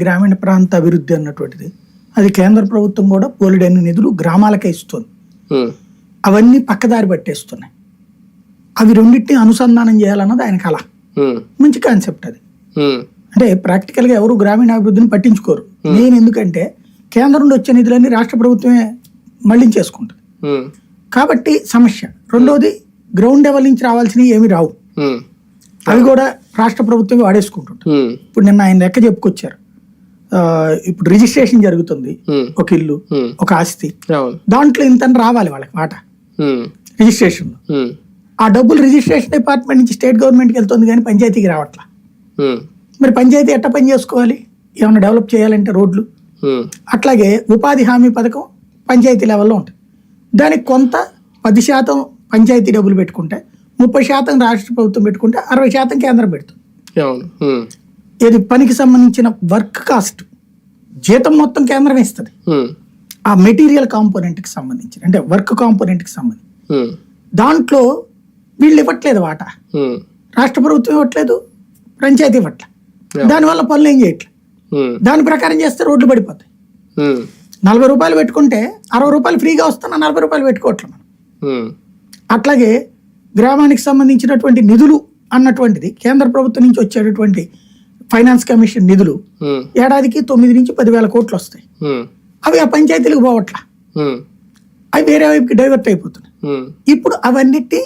గ్రామీణ ప్రాంత అభివృద్ధి అన్నటువంటిది. అది కేంద్ర ప్రభుత్వం కూడా పోలిడైన నిధులు గ్రామాలకే ఇస్తుంది. అవన్నీ పక్కదారి పట్టేస్తున్నాయి. అవి రెండింటిని అనుసంధానం చేయాలన్నది ఆయన కళ. మంచి కాన్సెప్ట్ అది. అంటే ప్రాక్టికల్గా ఎవరు గ్రామీణ అభివృద్ధిని పట్టించుకోరు నేను ఎందుకంటే కేంద్రం నుండి వచ్చే నిధులన్నీ రాష్ట్ర ప్రభుత్వమే మళ్ళించేసుకుంటుంది. కాబట్టి సమస్య. రెండోది గ్రౌండ్ లెవెల్ నుంచి రావాల్సినవి ఏమి రావు. అవి కూడా రాష్ట్ర ప్రభుత్వమే వాడేసుకుంటుంది ఉమ్, ఇప్పుడు నిన్న ఆయన లెక్క చెప్పుకొచ్చారు. ఇప్పుడు రిజిస్ట్రేషన్ జరుగుతుంది. ఒక ఇల్లు ఒక ఆస్తి. దాంట్లో ఇంత రావాలి వాళ్ళకి మాట. రిజిస్ట్రేషన్ ఆ డబ్బులు రిజిస్ట్రేషన్ డిపార్ట్మెంట్ నుంచి స్టేట్ గవర్నమెంట్కి వెళ్తుంది కానీ పంచాయతీకి రావట్లా. మరి పంచాయతీ ఎట్ట పని చేసుకోవాలి? ఏమైనా డెవలప్ చేయాలంటే రోడ్లు? అట్లాగే ఉపాధి హామీ పథకం పంచాయతీ లెవెల్లో ఉంటుంది. దానికి కొంత పది శాతం పంచాయతీ డబ్బులు పెట్టుకుంటే ముప్పై శాతం రాష్ట్ర ప్రభుత్వం పెట్టుకుంటే అరవై శాతం కేంద్రం పెడుతుంది. ఇది పనికి సంబంధించిన వర్క్ కాస్ట్ జీతం మొత్తం కేంద్రం ఇస్తుంది. ఆ మెటీరియల్ కాంపోనెంట్కి సంబంధించిన అంటే వర్క్ కాంపోనెంట్కి సంబంధించి దాంట్లో వీళ్ళు ఇవ్వట్లేదు వాటా. రాష్ట్ర ప్రభుత్వం ఇవ్వట్లేదు పంచాయతీ ఇవ్వట్లేదు దానివల్ల పనులు ఏం చేయట్లేదు దాని ప్రకారం చేస్తే రోడ్లు పడిపోతాయి. నలభై రూపాయలు పెట్టుకుంటే అరవై రూపాయలు ఫ్రీగా వస్తున్నా నలభై రూపాయలు పెట్టుకోవట్లేదు మనం. అట్లాగే గ్రామానికి సంబంధించినటువంటి నిధులు అన్నటువంటిది కేంద్ర ప్రభుత్వం నుంచి వచ్చేటటువంటి ఫైనాన్స్ కమిషన్ నిధులు ఏడాదికి తొమ్మిది నుంచి పదివేల కోట్లు వస్తాయి. అవి ఆ పంచాయతీలకు పోవట్లా. అవి వేరే వైపుకి డైవర్ట్ అయిపోతున్నాయి. ఇప్పుడు అవన్నిటి